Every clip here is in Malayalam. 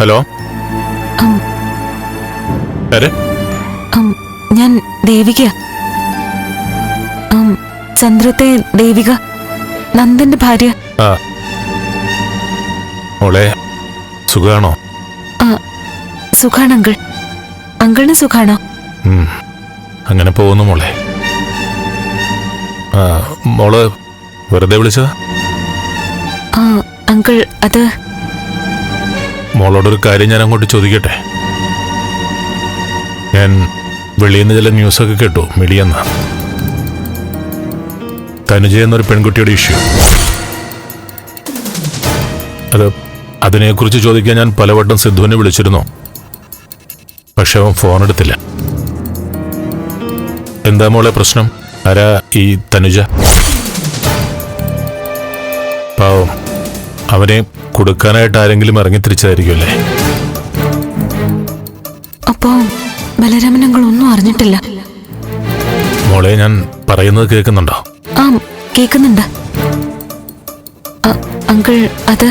ഹലോ? ആരെ? ഞാൻ ദേവിക. ചന്ദ്രത്തെ ദേവിക. നന്ദന്റെ ഭാര്യ. ആ. മോളെ സുഖാണോ? സുഖാണ് അങ്കിൾ. അങ്കിളിന് സുഖാണോ? അങ്ങനെ പോകുന്നു മോളെ. ആ മോൾ വെറുതെ വിളിച്ചതാ? അങ്കിൾ അത് മോളോടൊരു കാര്യം ഞാൻ അങ്ങോട്ട് ചോദിക്കട്ടെ? ഞാൻ വെളിയിൽ നിന്ന് ചില ന്യൂസൊക്കെ കേട്ടു മിടിയെന്ന തനുജ എന്നൊരു പെൺകുട്ടിയുടെ ഇഷ്യൂ. അത് അതിനെക്കുറിച്ച് ചോദിക്കാൻ ഞാൻ പലവട്ടം സിദ്ധുവിനെ വിളിച്ചിരുന്നു. പക്ഷെ അവൻ ഫോൺ എടുത്തില്ല. എന്താ മോളെ പ്രശ്നം? ആരാ ഈ തനുജ? പാവം. അവനെ കൊടുക്കാനായിട്ട് ആരെങ്കിലും ഇറങ്ങി തിരിച്ചതായിരിക്കുമല്ലേ അപ്പോ ബലരാമൻ ഞങ്ങൾ ഒന്നും അറിഞ്ഞിട്ടില്ല. മോളെ ഞാൻ പറയുന്നത് കേൾക്കുന്നുണ്ടോ? ആ കേൾക്കുന്നുണ്ട്. അങ്കിൾ അത്?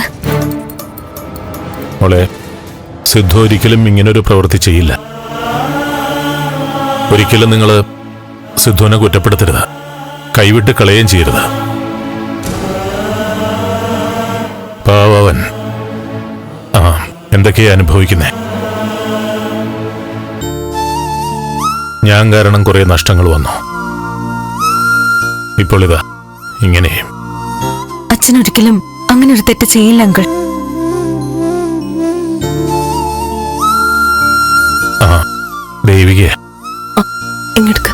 മോളെ സിദ്ധു ഒരിക്കലും ഇങ്ങനൊരു പ്രവൃത്തി ചെയ്യില്ല. ഒരിക്കലും നിങ്ങൾ സിദ്ധുവിനെ കുറ്റപ്പെടുത്തരുത്. കൈവിട്ട് കളയുകയും ചെയ്യരുത്. എന്തൊക്കെയാ അനുഭവിക്കുന്നത് ഞാൻ കാരണം കുറെ നഷ്ടങ്ങൾ വന്നു. ഇപ്പോൾ ഇതാ ഇങ്ങനെ. അച്ഛൻ ഒരിക്കലും അങ്ങനെ ഒരു തെറ്റ് ചെയ്യില്ല അങ്കിൾ. ആ ദേവികയെ. ഇങ്ങെടുക്ക.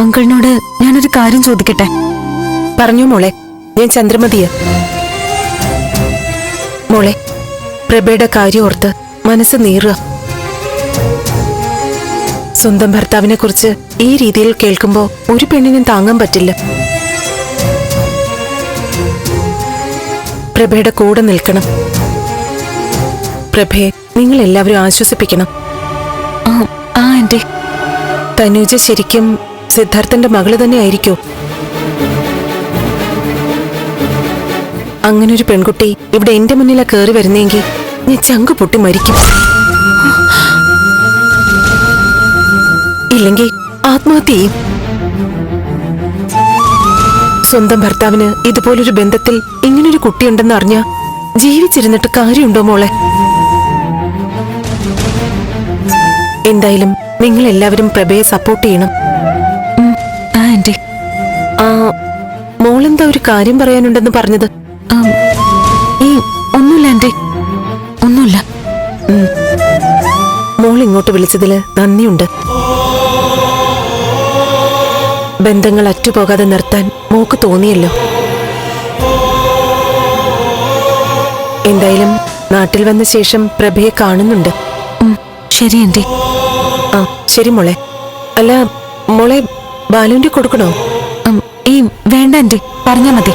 അങ്കിളിനോട് ഞാനൊരു കാര്യം ചോദിക്കട്ടെ? പറഞ്ഞു മോളെ ഞാൻ ചന്ദ്രമതിയ. മോളെ പ്രഭയുടെ കാര്യം ഓർത്ത് മനസ്സ് നീറുക. സ്വന്തം ഭർത്താവിനെ കുറിച്ച് ഈ രീതിയിൽ കേൾക്കുമ്പോൾ ഒരു പെണ്ണിനും താങ്ങാൻ പറ്റില്ല. പ്രഭയുടെ കൂടെ നിൽക്കണം. പ്രഭയെ നിങ്ങൾ എല്ലാവരും ആശ്വസിപ്പിക്കണം. ആ ആന്റി തനൂജ ശരിക്കും സിദ്ധാർത്ഥന്റെ മകൾ തന്നെ ആയിരിക്കോ അങ്ങനൊരു പെൺകുട്ടി ഇവിടെ എന്റെ മുന്നിലാ കയറി വരുന്നെങ്കിൽ ഞാൻ ചങ്കു പൊട്ടി മരിക്കും. ഇല്ലെങ്കിൽ ആത്മഹത്യ ചെയ്യും സ്വന്തം ഭർത്താവിന് ഇതുപോലൊരു ബന്ധത്തിൽ ഇങ്ങനൊരു കുട്ടിയുണ്ടെന്ന് അറിഞ്ഞ ജീവിച്ചിരുന്നിട്ട് കാര്യമുണ്ടോ മോളെ? എന്തായാലും നിങ്ങൾ എല്ലാവരും പ്രഭയെ സപ്പോർട്ട് ചെയ്യണം. ആ മോളെന്താ ഒരു കാര്യം പറയാനുണ്ടെന്ന് പറഞ്ഞത്? ഒന്നുമില്ല ആന്റി ഒന്നുമില്ല. മോൾ ഇങ്ങോട്ട് വിളിച്ചതിൽ നന്ദിയുണ്ട്. ബന്ധങ്ങൾ അറ്റുപോകാതെ നിർത്താൻ മോക്ക് തോന്നിയല്ലോ. എന്തായാലും നാട്ടിൽ വന്ന ശേഷം പ്രഭയെ കാണുന്നുണ്ട്. ശരി ആന്റി ആ ശരി മോളെ. അല്ല മോളെ ബാലുവിന്റെ കൊടുക്കണോ? ഈ വേണ്ട ആന്റി പറഞ്ഞാ മതി.